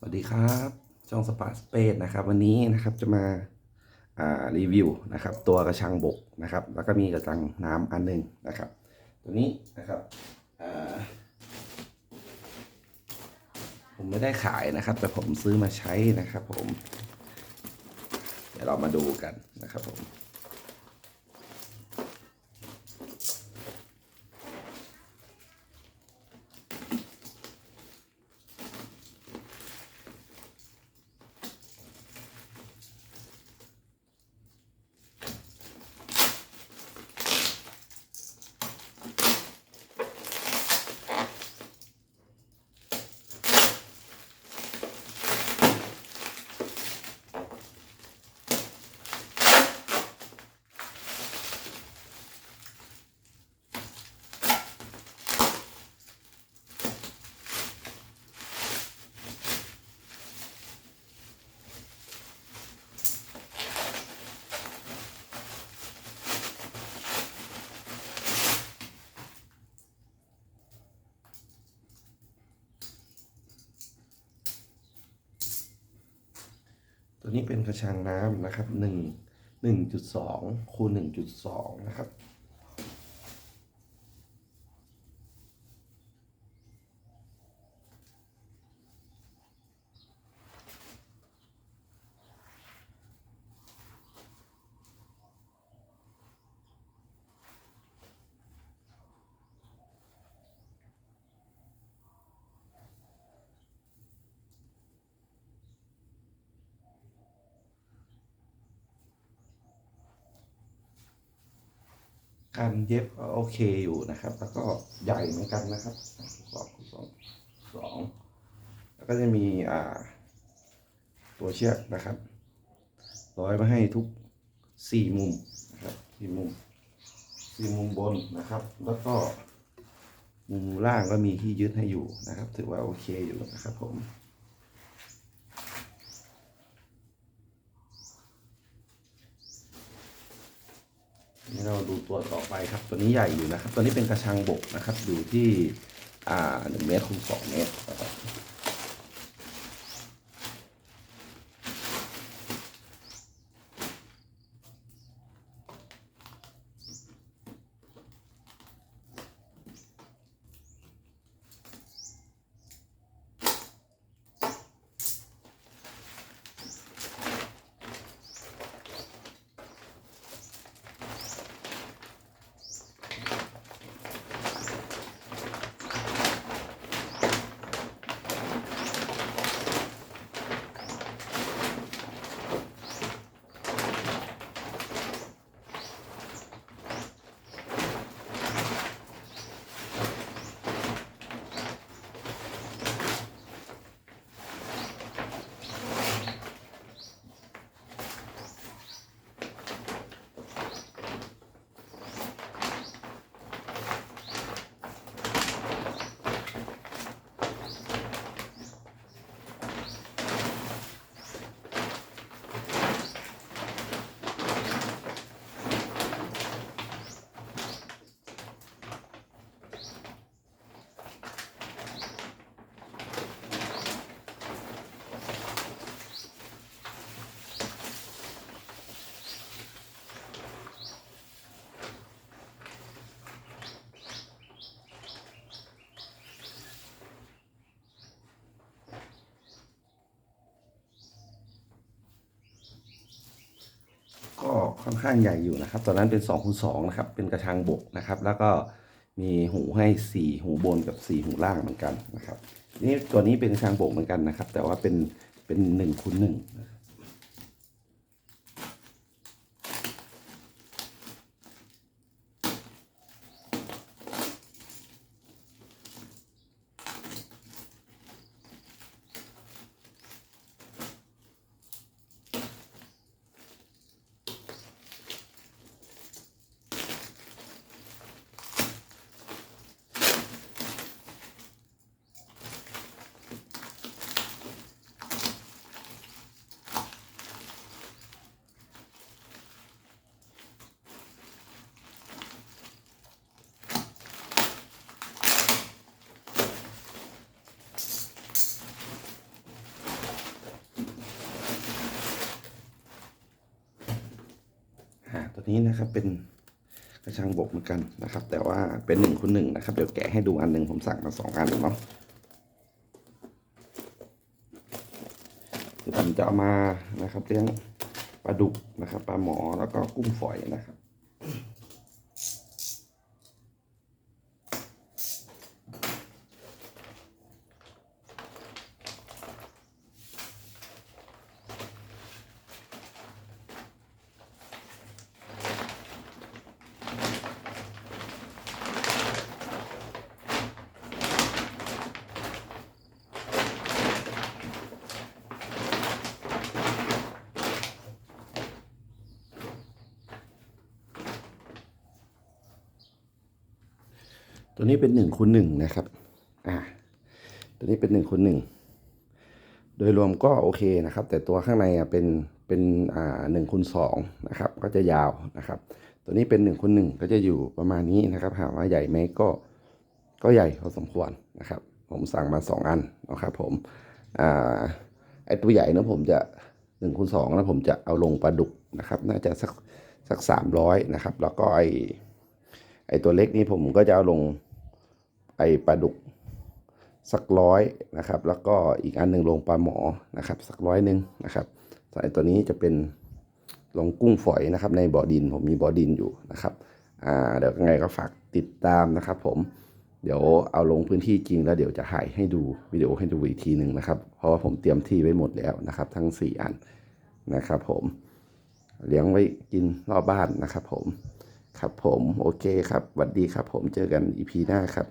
สวัสดีครับช่องสปาสเปซนะครับ วันนี้นะครับจะมาารีวิวนะครับ ตัวกระชังบกนะครับ แล้วก็มีกระชังน้ำอันหนึงนะครับ ตัวนี้นะครับผมไม่ได้ขายนะครับ แต่ผมซื้อมาใช้นะครับ ผม เดี๋ยวเรามาดูกันนะครับผม ตัวนี้เป็นกระชังน้ำนะครับหนึ่งหนึ่งจุดสองคูณหนึ่งจุดสองนะครับ การเย็บก็โอเคอยู่นะครับ แล้วก็ใหญ่เหมือนกันนะครับสองสองสองแล้วก็จะมีอ่า ตัวเชือกนะครับ ร้อยมาให้ทุกสี่มุมนะครับสี่มุมสี่มุมบนนะครับ แล้วก็มุมล่างก็มีที่ยึดให้อยู่นะครับ ถือว่าโอเคอยู่นะครับผม นี่เราดูตัวต่อไปครับ ตัวนี้ใหญ่อยู่นะครับ ตัวนี้เป็นกระชังบกนะครับ อยู่ที่อ่าหนึ่งเมตรคูณสองเมตรนะครับ ค่อนข้างใหญ่อยู่นะครับตอนนั้นเป็น2คูณสนะครับเป็นกระชังบกนะครับ แล้วก็มีหูให้ 4 หูบนกับ 4 หูล่างเหมือนกันนะครับนี่ตัวนี้เป็นกระชังบกเหมือนกันนะครับ แต่ว่าเป็นเป็น1คูณ1นะครับ ก นี้นะครับเป็นกระชังบกเหมือนกันนะครับ แต่ว่าเป็นหนึ่งคูณหนึ่งนะครับ เดี๋ยวแกะให้ดูอันหนึ่งผมสั่งมาสองอันเนาะคือผมจะเอามานะครับเลี้ยงปลาดุกนะครับปลาหมอแล้วก็กุ้งฝอยนะครับ ตัวนี้เป็นหนึ่งคูณหนึ่งนะครับ อ่า ตัวนี้เป็นหนึ่งคูณหนึ่งโดยรวมก็โอเคนะครับ แต่ตัวข้างในอะเป็นเป็นอ่าหนึ่งคูณสองนะครับ ก็จะยาวนะครับ ตัวนี้เป็นหนึ่งคูณหนึ่งก็จะอยู่ประมาณนี้นะครับถามว่าใหญ่ไหมก็ก็ใหญ่พอสมควรนะครับ ผมสั่งมาสองอันนะครับ ผมอ่าไอตัวใหญ่นะผมจะหนึ่งคูณสองแล้วผมจะเอาลงปลาดุกนะครับ น่าจะสักสักสามร้อยนะครับ แล้วก็ไอไอตัวเล็กนี่ผมก็จะเอาลง ไอปลาดุกสักร้อยนะครับ แล้วก็อีกอันหนึ่งลงปลาหมอนะครับ สักร้อยหนึ่งนะครับส่วนไอตัวนี้จะเป็นลงกุ้งฝอยนะครับ ในบ่อดินผมมีบ่อดินอยู่นะครับอ่าเดี๋ยวยังไงก็ฝากติดตามนะครับ ผมเดี๋ยวเอาลงพื้นที่จริงแล้วเดี๋ยวจะถ่ายให้ดูวิดีโอให้ดูอีกทีหนึ่งนะครับ เพราะว่าผมเตรียมที่ไว้หมดแล้วนะครับ ทั้ง 4 อันนะครับ ผมเลี้ยงไว้กินรอบบ้านนะครับ ผมครับผมโอเคครับสวัสดีครับ ผมเจอกันอีพีหน้าครับ